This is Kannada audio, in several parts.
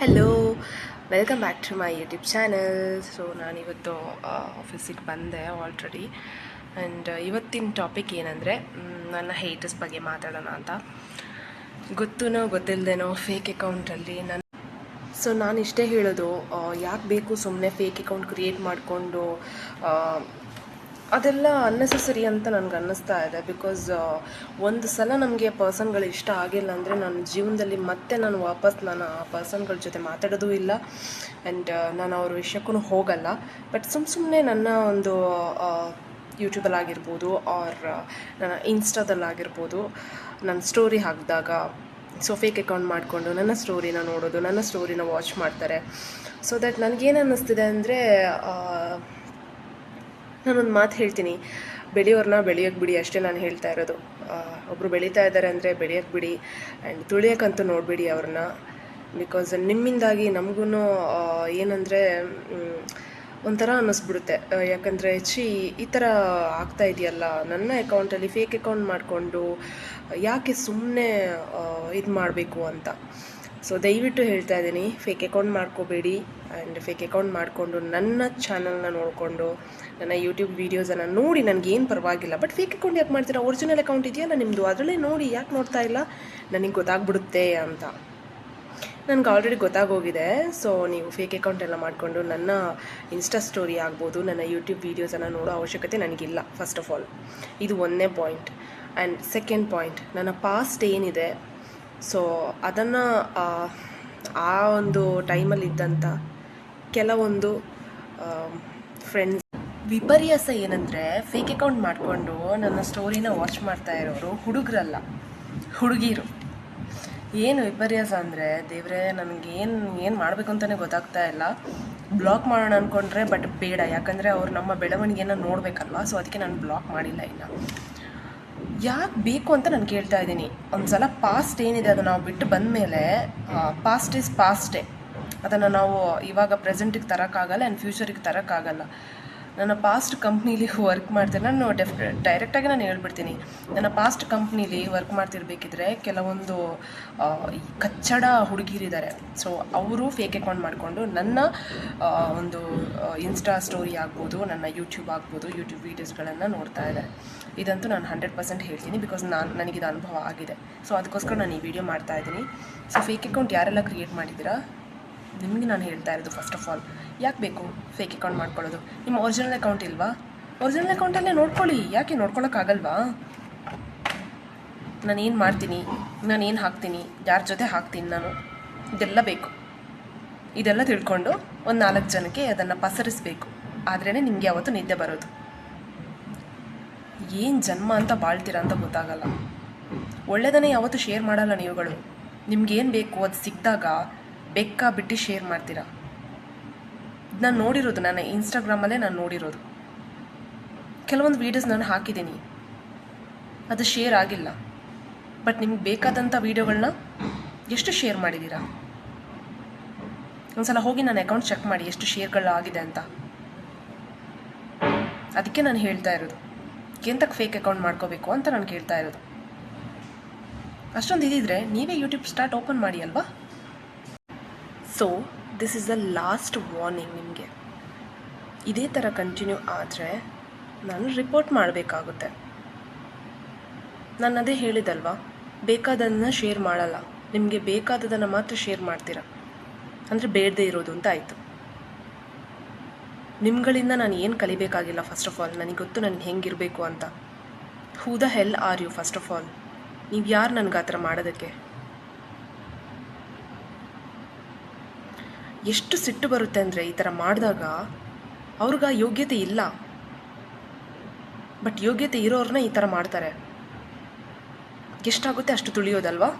Hello welcome back to my YouTube channel so ನಾನಿವತ್ತು ಆಫೀಸಿಗೆ ಬಂದೆ ಆಲ್ರೆಡಿ ಆ್ಯಂಡ್ ಇವತ್ತಿನ ಟಾಪಿಕ್ ಏನಂದರೆ ನನ್ನ ಹೇಟರ್ಸ್ ಬಗ್ಗೆ ಮಾತಾಡೋಣ ಅಂತ. ಗೊತ್ತುನೋ ಗೊತ್ತಿಲ್ಲದೇನೋ ಫೇಕ್ ಅಕೌಂಟಲ್ಲಿ ನನ್ನ ಸೊ ನಾನು ಇಷ್ಟೇ ಹೇಳೋದು ಯಾಕೆ ಬೇಕು ಸುಮ್ಮನೆ ಫೇಕ್ ಅಕೌಂಟ್ ಕ್ರಿಯೇಟ್ ಮಾಡಿಕೊಂಡು ಅದೆಲ್ಲ ಅನ್ನೆಸೆಸರಿ ಅಂತ ನನಗೆ ಅನ್ನಿಸ್ತಾ ಇದೆ. ಬಿಕಾಸ್ ಒಂದು ಸಲ ನಮಗೆ ಪರ್ಸನ್ಗಳು ಇಷ್ಟ ಆಗಿಲ್ಲ ಅಂದರೆ ನನ್ನ ಜೀವನದಲ್ಲಿ ಮತ್ತೆ ನಾನು ವಾಪಸ್ ನಾನು ಆ ಪರ್ಸನ್ಗಳ ಜೊತೆ ಮಾತಾಡೋದು ಇಲ್ಲ. ಆ್ಯಂಡ್ ನಾನು ಅವ್ರ ವಿಷಯಕ್ಕೂ ಹೋಗಲ್ಲ. ಬಟ್ ಸುಮ್ಮ ಸುಮ್ಮನೆ ನನ್ನ ಒಂದು ಯೂಟ್ಯೂಬಲ್ಲಾಗಿರ್ಬೋದು ಆರ್ ನನ್ನ ಇನ್ಸ್ಟಾದಲ್ಲಾಗಿರ್ಬೋದು ನನ್ನ ಸ್ಟೋರಿ ಹಾಕಿದಾಗ ಸೊ ಫೇಕ್ ಅಕೌಂಟ್ ಮಾಡಿಕೊಂಡು ನನ್ನ ಸ್ಟೋರಿನ ನೋಡೋದು, ನನ್ನ ಸ್ಟೋರಿನ ವಾಚ್ ಮಾಡ್ತಾರೆ. ಸೊ ದಟ್ ನನಗೇನು ಅನ್ನಿಸ್ತಿದೆ ಅಂದರೆ ನಾನೊಂದು ಮಾತು ಹೇಳ್ತೀನಿ. ಬೆಳೆಯೋರನ್ನ ಬೆಳೆಯೋಕ್ಕೆ ಬಿಡಿ, ಅಷ್ಟೇ ನಾನು ಹೇಳ್ತಾ ಇರೋದು. ಒಬ್ಬರು ಬೆಳೀತಾ ಇದ್ದಾರೆ ಅಂದರೆ ಬೆಳೆಯೋಕ್ಕೆ ಬಿಡಿ ಆ್ಯಂಡ್ ತುಳಿಯೋಕ್ಕಂತೂ ನೋಡಬೇಡಿ ಅವ್ರನ್ನ. ಬಿಕಾಸ್ ನಿಮ್ಮಿಂದಾಗಿ ನಮಗೂ ಏನಂದರೆ ಒಂಥರ ಅನ್ನಿಸ್ಬಿಡುತ್ತೆ. ಯಾಕಂದರೆ, ಛೀ, ಈ ಥರ ಆಗ್ತಾ ಇದೆಯಲ್ಲ. ನನ್ನ ಅಕೌಂಟಲ್ಲಿ ಫೇಕ್ ಅಕೌಂಟ್ ಮಾಡಿಕೊಂಡು, ಯಾಕೆ ಸುಮ್ಮನೆ ಇದು ಮಾಡಬೇಕು ಅಂತ. ಸೊ ದಯವಿಟ್ಟು ಹೇಳ್ತಾ ಇದ್ದೀನಿ ಫೇಕ್ ಅಕೌಂಟ್ ಮಾಡ್ಕೋಬೇಡಿ ಆ್ಯಂಡ್ ಫೇಕ್ ಅಕೌಂಟ್ ಮಾಡಿಕೊಂಡು ನನ್ನ ಚಾನಲ್ನ ನೋಡಿಕೊಂಡು, ನನ್ನ ಯೂಟ್ಯೂಬ್ ವೀಡಿಯೋಸನ್ನು ನೋಡಿ ನನಗೇನು ಪರವಾಗಿಲ್ಲ. ಬಟ್ ಫೇಕ್ ಅಕೌಂಟ್ ಯಾಕೆ ಮಾಡ್ತೀರಾ? ಒರಿಜಿನಲ್ ಅಕೌಂಟ್ ಇದೆಯಲ್ಲ ನಿಮ್ಮದು ಅದರಲ್ಲೇ ನೋಡಿ ಯಾಕೆ ನೋಡ್ತಾ ಇಲ್ಲ? ನನಗೆ ಗೊತ್ತಾಗ್ಬಿಡುತ್ತೆ ಅಂತ. ನನಗೆ ಆಲ್ರೆಡಿ ಗೊತ್ತಾಗೋಗಿದೆ. ಸೊ ನೀವು ಫೇಕ್ ಅಕೌಂಟ್ ಎಲ್ಲ ಮಾಡಿಕೊಂಡು ನನ್ನ ಇನ್ಸ್ಟಾ ಸ್ಟೋರಿ ಆಗ್ಬೋದು, ನನ್ನ ಯೂಟ್ಯೂಬ್ ವೀಡಿಯೋಸನ್ನು ನೋಡೋ ಅವಶ್ಯಕತೆ ನನಗಿಲ್ಲ ಫಸ್ಟ್ ಆಫ್ ಆಲ್ ಇದು ಒಂದನೇ ಪಾಯಿಂಟ್ ಆ್ಯಂಡ್ ಸೆಕೆಂಡ್ ಪಾಯಿಂಟ್ ನನ್ನ ಪಾಸ್ಟ್ ಏನಿದೆ? ಸೊ ಅದನ್ನು, ಆ ಒಂದು ಟೈಮಲ್ಲಿ ಇದ್ದಂಥ ಕೆಲವೊಂದು ಫ್ರೆಂಡ್ಸ್ ವಿಪರ್ಯಾಸ ಏನಂದರೆ ಫೇಕ್ ಅಕೌಂಟ್ ಮಾಡಿಕೊಂಡು ನನ್ನ ಸ್ಟೋರಿನ ವಾಚ್ ಮಾಡ್ತಾ ಇರೋರು ಹುಡುಗರಲ್ಲ, ಹುಡುಗಿರು. ಏನು ವಿಪರ್ಯಾಸ ಅಂದರೆ, ದೇವರೇ ನನಗೇನು ಏನು ಮಾಡಬೇಕು ಅಂತಲೇ ಗೊತ್ತಾಗ್ತಾ ಇಲ್ಲ. ಬ್ಲಾಕ್ ಮಾಡೋಣ ಅಂದ್ಕೊಂಡ್ರೆ ಬಟ್ ಬೇಡ. ಯಾಕಂದರೆ ಅವ್ರು ನಮ್ಮ ಬೆಳವಣಿಗೆನ ನೋಡಬೇಕಲ್ವ? ಸೊ ಅದಕ್ಕೆ ನಾನು ಬ್ಲಾಕ್ ಮಾಡಿಲ್ಲ ಇನ್ನು. ಯಾಕೆ ಬೇಕು ಅಂತ ನಾನು ಕೇಳ್ತಾ ಇದ್ದೀನಿ. ಒಂದು ಸಲ ಪಾಸ್ಟ್ ಏನಿದೆ ಅದು ನಾವು ಬಿಟ್ಟು ಬಂದ ಮೇಲೆ ಪಾಸ್ಟ್ ಈಸ್ ಪಾಸ್ಟೇ ಅದನ್ನು ನಾವು ಇವಾಗ ಪ್ರೆಸೆಂಟಿಗೆ ತರೋಕ್ಕಾಗಲ್ಲ ಆ್ಯಂಡ್ ಫ್ಯೂಚರಿಗೆ ತರೋಕ್ಕಾಗಲ್ಲ ನನ್ನ ಪಾಸ್ಟ್ ಕಂಪ್ನೀಲಿ ವರ್ಕ್ ಮಾಡ್ತೀನಿ ನಾನು ಡೆಫ್ ಡೈರೆಕ್ಟಾಗಿ ನಾನು ಹೇಳ್ಬಿಡ್ತೀನಿ. ನನ್ನ ಪಾಸ್ಟ್ ಕಂಪ್ನೀಲಿ ವರ್ಕ್ ಮಾಡ್ತಿರ್ಬೇಕಿದ್ರೆ ಕೆಲವೊಂದು ಕಚ್ಚಡ ಹುಡುಗಿರಿದ್ದಾರೆ ಸೊ ಅವರು ಫೇಕ್ ಅಕೌಂಟ್ ಮಾಡಿಕೊಂಡು ನನ್ನ ಒಂದು ಇನ್ಸ್ಟಾ ಸ್ಟೋರಿ ಆಗ್ಬೋದು, ನನ್ನ ಯೂಟ್ಯೂಬ್ ಆಗ್ಬೋದು ಯೂಟ್ಯೂಬ್ ವೀಡಿಯೋಸ್ಗಳನ್ನು ನೋಡ್ತಾ ಇದ್ದಾರೆ ಇದಂತೂ ನಾನು ಹಂಡ್ರೆಡ್ ಪರ್ಸೆಂಟ್ ಹೇಳ್ತೀನಿ ಬಿಕಾಸ್ ನಾನು, ನನಗಿದು ಅನುಭವ ಆಗಿದೆ. ಸೊ ಅದಕ್ಕೋಸ್ಕರ ನಾನು ಈ ವಿಡಿಯೋ ಮಾಡ್ತಾ ಇದ್ದೀನಿ. ಸೊ ಫೇಕ್ ಅಕೌಂಟ್ ಯಾರೆಲ್ಲ ಕ್ರಿಯೇಟ್ ಮಾಡಿದ್ದೀರಾ? ನಿಮಗೆ ನಾನು ಹೇಳ್ತಾ ಇರೋದು ಫಸ್ಟ್ ಆಫ್ ಆಲ್ ಯಾಕೆ ಬೇಕು? ಫೇಕ್ ಅಕೌಂಟ್ ಮಾಡ್ಕೊಳ್ಳೋದು. ನಿಮ್ಮ ಒರಿಜಿನಲ್ ಅಕೌಂಟ್ ಇಲ್ವಾ? ಒರಿಜಿನಲ್ ಅಕೌಂಟಲ್ಲೇ ನೋಡ್ಕೊಳ್ಳಿ. ಯಾಕೆ ನೋಡ್ಕೊಳಕ್ಕಾಗಲ್ವಾ ನಾನು ಏನು ಮಾಡ್ತೀನಿ? ನಾನು ಏನು ಹಾಕ್ತೀನಿ? ಯಾರ ಜೊತೆ ಹಾಕ್ತೀನಿ ನಾನು? ಇದೆಲ್ಲ ಬೇಕು. ಇದೆಲ್ಲ ತಿಳ್ಕೊಂಡು ಒಂದು ನಾಲ್ಕು ಜನಕ್ಕೆ ಅದನ್ನು ಪಸರಿಸಬೇಕು. ಆದ್ರೇ ನಿಮಗೆ ಯಾವತ್ತು ನಿದ್ದೆ ಬರೋದು. ಏನು ಜನ್ಮ ಅಂತ ಬಾಳ್ತೀರ ಅಂತ ಗೊತ್ತಾಗಲ್ಲ. ಒಳ್ಳೆಯದನ್ನೇ ಯಾವತ್ತೂ ಶೇರ್ ಮಾಡಲ್ಲ ನೀವುಗಳು. ನಿಮ್ಗೇನು ಬೇಕು? ಅದು ಸಿಕ್ಕಿದಾಗ ಬೆಕ್ಕ ಬಿಟ್ಟು ಶೇರ್ ಮಾಡ್ತೀರಾ? ನಾನು ನೋಡಿರೋದು ನನ್ನ ಇನ್ಸ್ಟಾಗ್ರಾಮಲ್ಲೇ ನಾನು ನೋಡಿರೋದು. ಕೆಲವೊಂದು ವೀಡಿಯೋಸ್ ನಾನು ಹಾಕಿದ್ದೀನಿ. ಅದು ಶೇರ್ ಆಗಿಲ್ಲ. ಬಟ್ ನಿಮ್ಗೆ ಬೇಕಾದಂಥ ವೀಡಿಯೋಗಳನ್ನ ಎಷ್ಟು ಶೇರ್ ಮಾಡಿದ್ದೀರಾ ಒಂದ್ಸಲ ಹೋಗಿ ನನ್ನ ಅಕೌಂಟ್ ಚೆಕ್ ಮಾಡಿ ಎಷ್ಟು ಶೇರ್ಗಳು ಆಗಿದೆ ಅಂತ. ಅದಕ್ಕೆ ನಾನು ಹೇಳ್ತಾ ಇರೋದು. ಎಂತಕ್ಕೆ ಫೇಕ್ ಅಕೌಂಟ್ ಮಾಡ್ಕೋಬೇಕು ಅಂತ ನಾನು ಕೇಳ್ತಾ ಇರೋದು. ಅಷ್ಟೊಂದು ಇದಿದ್ರೆ ನೀವೇ ಯೂಟ್ಯೂಬ್ ಸ್ಟಾರ್ಟ್ ಓಪನ್ ಮಾಡಿ ಅಲ್ವಾ? So this is the last warning ನಿಮಗೆ. ಇದೇ ಥರ ಕಂಟಿನ್ಯೂ ಆದರೆ ನಾನು ರಿಪೋರ್ಟ್ ಮಾಡಬೇಕಾಗುತ್ತೆ. ನಾನು ಅದೇ ಹೇಳಿದಲ್ವಾ? ಬೇಕಾದದನ್ನ ಶೇರ್ ಮಾಡಲ್ಲ. ನಿಮಗೆ ಬೇಕಾದದನ್ನು ಮಾತ್ರ ಶೇರ್ ಮಾಡ್ತೀರಾ? ಅಂದರೆ ಬೇಡದೇ ಇರೋದು ಅಂತ ಆಯಿತು. ನಿಮ್ಗಳಿಂದ ನಾನು ಏನು ಕಲಿಬೇಕಾಗಿಲ್ಲ ಫಸ್ಟ್ ಆಫ್ ಆಲ್ ನನಗೆ ಗೊತ್ತು ನಾನು ಹೆಂಗಿರಬೇಕು ಅಂತ. Who the hell are you first of all ನೀವು ಯಾರು ನನಗೆ ಆ ಥರ ಮಾಡೋದಕ್ಕೆ? ಎಷ್ಟು ಸಿಟ್ಟು ಬರುತ್ತೆ ಅಂದರೆ ಈ ಥರ ಮಾಡಿದಾಗ ಅವ್ರಿಗೆ ಆ ಯೋಗ್ಯತೆ ಇಲ್ಲ. ಬಟ್ ಯೋಗ್ಯತೆ ಇರೋರನ್ನ ಈ ಥರ ಮಾಡ್ತಾರೆ. ಎಷ್ಟಾಗುತ್ತೆ ಅಷ್ಟು ತುಳಿಯೋದಲ್ವಾ?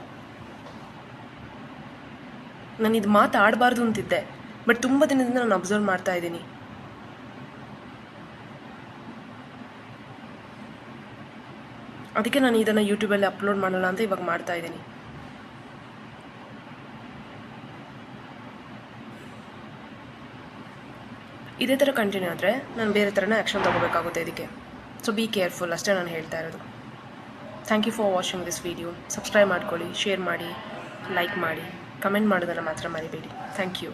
ನಾನು ಇದು ಮಾತಾಡಬಾರ್ದು ಅಂತಿದ್ದೆ ಬಟ್ ತುಂಬ ದಿನದಿಂದ ನಾನು ಅಬ್ಸರ್ವ್ ಮಾಡ್ತಾ ಇದ್ದೀನಿ. ಅದಕ್ಕೆ ನಾನು ಇದನ್ನು ಯೂಟ್ಯೂಬಲ್ಲಿ ಅಪ್ಲೋಡ್ ಮಾಡೋಣ ಅಂತ ಇವಾಗ ಮಾಡ್ತಾ ಇದ್ದೀನಿ. ಇದೇ ಥರ ಕಂಟಿನ್ಯೂ ಆದರೆ ನಾನು ಬೇರೆ ಥರನೇ ಆ್ಯಕ್ಷನ್ ತೊಗೋಬೇಕಾಗುತ್ತೆ ಇದಕ್ಕೆ. ಸೊ ಬಿ ಕೇರ್ಫುಲ್ ಅಷ್ಟೇ ನಾನು ಹೇಳ್ತಾ ಇರೋದು. Thank you for watching this video subscribe ಮಾಡ್ಕೊಳ್ಳಿ ಶೇರ್ ಮಾಡಿ ಲೈಕ್ ಮಾಡಿ ಕಮೆಂಟ್ ಮಾಡೋದನ್ನು ಮಾತ್ರ ಮರಿಬೇಡಿ. Thank you